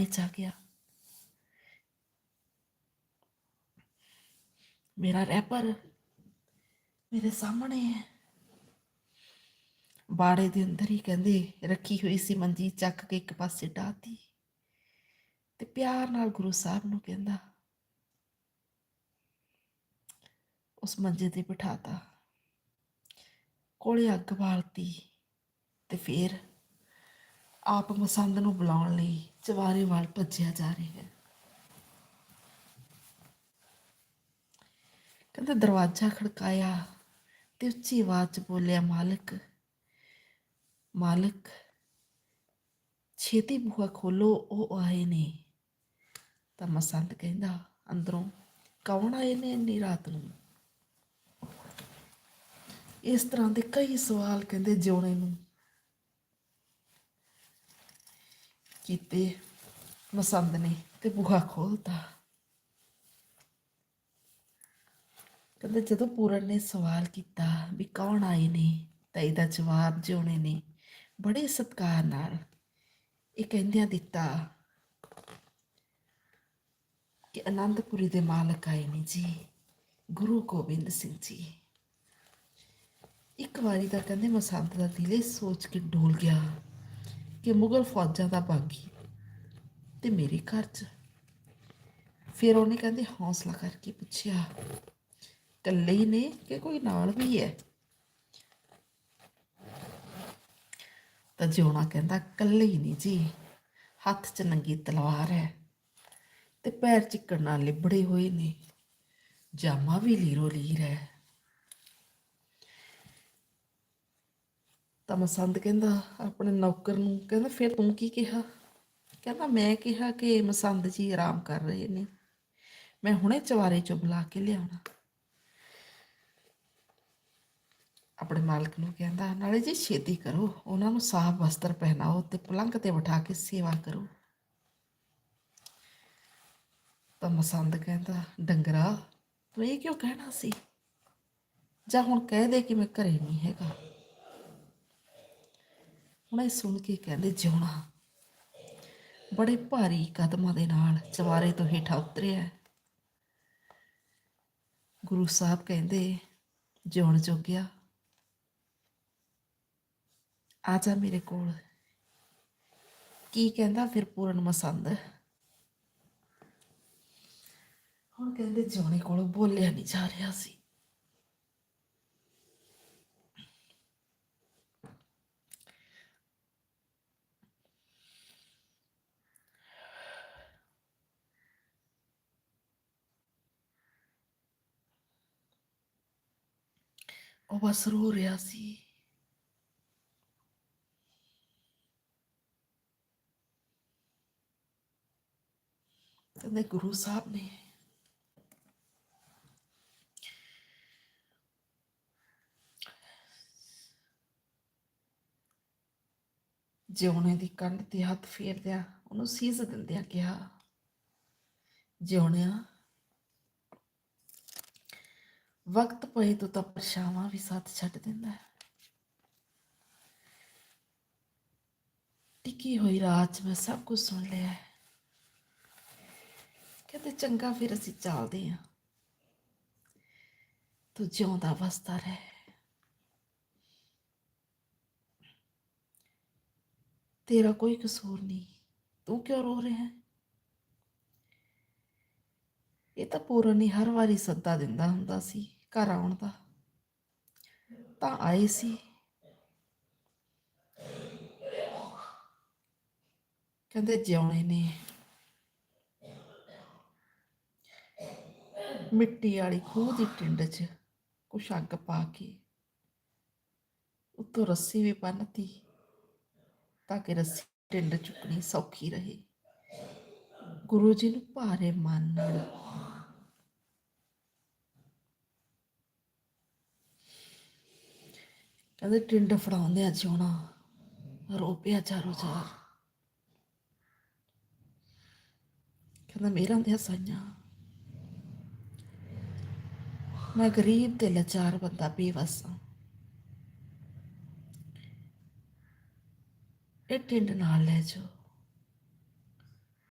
ਬਾੜੇ ਚ ਆ। ਗਿਆ ਮੇਰਾ ਰੈਪਰ ਮੇਰੇ ਸਾਹਮਣੇ ਹੈ। ਬਾੜੇ ਦੇ ਅੰਦਰ ਹੀ ਕਹਿੰਦੇ, ਰੱਖੀ ਹੋਈ ਸੀ ਮੰਜੀ ਚੱਕ ਕੇ ਇੱਕ ਪਾਸੇ ਡਾਤੀ ਤੇ ਪਿਆਰ ਨਾਲ ਗੁਰੂ ਸਾਹਿਬ ਨੂੰ ਕਹਿੰਦਾ, ਉਸ ਮੰਜੇ ਤੇ ਬਿਠਾਤਾ। ਕੋਲੇ ਅੱਗ ਬਾਲਤੀ ਤੇ ਫਿਰ ਆਪ ਮਸੰਦ ਨੂੰ ਬੁਲਾਉਣ ਲਈ ਚਵਾਰੇ ਵੱਲ ਭੱਜਿਆ ਜਾ ਰਿਹਾ ਹੈ। ਕਹਿੰਦਾ, ਦਰਵਾਜ਼ਾ ਖੜਕਾਇਆ ਤੇ ਉੱਚੀ ਆਵਾਜ਼ 'ਚ ਬੋਲਿਆ, ਮਾਲਕ ਮਾਲਕ, ਛੇਤੀ ਬੂਹਾ ਖੋਲੋ, ਉਹ ਆਏ ਨੇ। ਤਾਂ ਮਸੰਤ ਕਹਿੰਦਾ, ਅੰਦਰੋਂ ਕੌਣ ਆਏ ਨੇ ਇੰਨੀ ਰਾਤ ਨੂੰ? ਇਸ ਤਰ੍ਹਾਂ ਦੇ ਕਈ ਸਵਾਲ ਕਹਿੰਦੇ ਜਿਉਣੇ ਨੂੰ। ਕੀਤੇ ਮਸੰਦ ਨੇ ਤੇ ਬੂਹਾ ਖੋਲਤਾ। ਕਹਿੰਦੇ ਜਦੋਂ ਪੂਰਨ ਨੇ ਸਵਾਲ ਕੀਤਾ ਵੀ ਕੌਣ ਆਏ ਨੇ ਤਾਂ ਇਹਦਾ ਜਵਾਬ ਜਿਉਣੇ ਨੇ, ਬੜੇ ਸਤਿਕਾਰ ਨਾਲ ਇਹ ਕਹਿੰਦਿਆਂ ਦਿੱਤਾ ਕਿ ਅਨੰਦਪੁਰੀ ਦੇ ਮਾਲਕ ਆਏ ਨੇ ਜੀ, ਗੁਰੂ ਗੋਬਿੰਦ ਸਿੰਘ ਜੀ। ਇੱਕ ਵਾਰੀ ਤਾਂ ਕਹਿੰਦੇ ਮਸੰਦ ਦਾ ਦਿਲ ਸੋਚ ਕੇ ਡੋਲ ਗਿਆ। ਕਿ ਮੁਗਲ ਫੌਜਾਂ ਦਾ ਬਾਗੀ ਤੇ ਮੇਰੇ ਘਰ 'ਚ। ਫਿਰ ਉਹਨੇ ਕਹਿੰਦੇ, ਹੌਸਲਾ ਕਰਕੇ ਪੁੱਛਿਆ, ਇਕੱਲੇ ਹੀ ਨੇ ਕਿ ਕੋਈ ਨਾਲ ਵੀ ਹੈ? ਤਾਂ ਜਿਉਣਾ ਕਹਿੰਦਾ, ਇਕੱਲੇ ਹੀ ਨਹੀਂ ਜੀ, ਹੱਥ 'ਚ ਨੰਗੀ ਤਲਵਾਰ ਹੈ ਤੇ ਪੈਰ ਚ ਨਾਲ ਲਿਬੜੇ ਹੋਏ ਨੇ, ਜਾਮਾ ਵੀ ਲੀਰੋ ਲੀਰ ਹੈ। ਤਾਂ ਮਸੰਦ ਕਹਿੰਦਾ ਆਪਣੇ ਨੌਕਰ ਨੂੰ, ਕਹਿੰਦਾ ਫਿਰ ਤੂੰ ਕੀ ਕਿਹਾ? ਕਹਿੰਦਾ ਮੈਂ ਕਿਹਾ ਕਿ ਮਸੰਦ ਜੀ ਆਰਾਮ ਕਰ ਰਹੇ ਨੇ। ਮੈਂ ਹੁਣੇ ਚਵਾਰੇ ਚੋਂ ਬੁਲਾ ਕੇ ਲਿਆਉਣਾ। ਆਪਣੇ ਮਾਲਕ ਨੂੰ ਕਹਿੰਦਾ, ਨਾਲੇ ਜੀ ਛੇਤੀ ਕਰੋ, ਉਹਨਾਂ ਨੂੰ ਸਾਫ਼ ਵਸਤਰ ਪਹਿਨਾਓ ਤੇ ਪਲੰਘ ਤੇ ਬਿਠਾ ਕੇ ਸੇਵਾ ਕਰੋ। ਤਾਂ ਮਸੰਦ ਕਹਿੰਦਾ, ਡੰਗਰਾ, ਤੂੰ ਇਹ ਕਿਉਂ ਕਹਿਣਾ ਸੀ? ਜਾਂ ਹੁਣ ਕਹਿ ਦੇ ਕਿ ਮੈਂ ਘਰੇ ਨਹੀਂ ਹੈਗਾ? ਉਹਨਾਂ ਇਹ ਸੁਣ ਕੇ ਕਹਿੰਦੇ ਜਿਉਣਾ। ਬੜੇ ਭਾਰੀ ਕਦਮਾਂ ਦੇ ਨਾਲ ਚਵਾਰੇ ਤੋਂ ਹੇਠਾਂ ਉਤਰਿਆ। ਗੁਰੂ ਸਾਹਿਬ ਕਹਿੰਦੇ, ਜਿਉਣ ਜੋਗਿਆ, ਆ ਜਾ ਮੇਰੇ ਕੋਲ। ਕੀ ਕਹਿੰਦਾ ਫਿਰ ਪੂਰਨ ਮਸੰਦ? ਹੁਣ ਕਹਿੰਦੇ ਜਿਉਣੇ ਕੋਲ ਬੋਲਿਆ ਨਹੀਂ ਜਾ ਰਿਹਾ ਸੀ। ਉਹ ਬਸ ਰੋ ਰਿਹਾ ਸੀ ਕਹਿੰਦੇ ਗੁਰੂ ਸਾਹਿਬ ਨੇ ਜਿਉਣੇ ਦੀ ਕੰਧ ਤੇ ਹੱਥ ਫੇਰਦਿਆਂ ਉਹਨੂੰ ਸੀਸ ਦਿੰਦਿਆਂ ਕਿਹਾ ਜਿਉਣਿਆ ਵਕਤ ਪਏ ਤੋਂ ਤਾਂ ਪਰਛਾਵਾਂ ਵੀ ਸਾਥ ਛੱਡ ਦਿੰਦਾ ਹੈ। ਟਿੱਕੀ ਹੋਈ ਰਾਤ 'ਚ ਮੈਂ ਸਭ ਕੁਝ ਸੁਣ ਲਿਆ ਹੈ। ਕਹਿੰਦੇ ਚੰਗਾ ਫਿਰ ਅਸੀਂ ਚੱਲਦੇ ਹਾਂ। ਤੂੰ ਜਿਉਂਦਾ ਵਸਦਾ ਰਹਿ। ਤੇਰਾ ਕੋਈ ਕਸੂਰ ਨਹੀਂ। ਤੂੰ ਕਿਉਂ ਰੋ ਰਿਹਾ ਹੈ? ਇਹ ਤਾਂ ਪੂਰਨ ਹੀ ਹਰ ਵਾਰੀ ਸੱਦਾ ਦਿੰਦਾ ਹੁੰਦਾ ਸੀ। ਘਰ ਆਉਣ ਦਾ। ਤਾਂ ਆਏ ਸੀ। ਕਹਿੰਦੇ ਜਿਉਣੇ ਨੇ। ਮਿੱਟੀ ਵਾਲੀ ਖੂਹ ਦੀ ਟਿੰਡ 'ਚ ਕੁਛ ਅੱਗ ਪਾ ਕੇ। ਉੱਤੋਂ ਰੱਸੀ ਵੀ ਬੰਨਤੀ ਤਾਂ ਕਿ ਰੱਸੀ ਟਿੰਡ ਚੁੱਕਣੀ ਸੌਖੀ ਰਹੇ। ਗੁਰੂ ਜੀ ਨੂੰ ਭਾਰੇ ਮਨ ਨਾਲ ਕਹਿੰਦੇ ਟਿੰਡ ਫੜਾਉਂਦੇ ਆ ਜਿਉਣਾ ਰੋ ਪਿਆ ਚਾਰੋ ਚਾਰ। ਕਹਿੰਦਾ ਮੇਰਾ ਦੇ ਸਾਈਆਂ। ਮੈਂ ਗਰੀਬ ਤੇ ਲਾਚਾਰ ਬੰਦਾ ਬੇਵਸ ਹਾਂ। ਇਹ ਟਿੰਡ ਨਾਲ ਲੈ ਜਾਓ।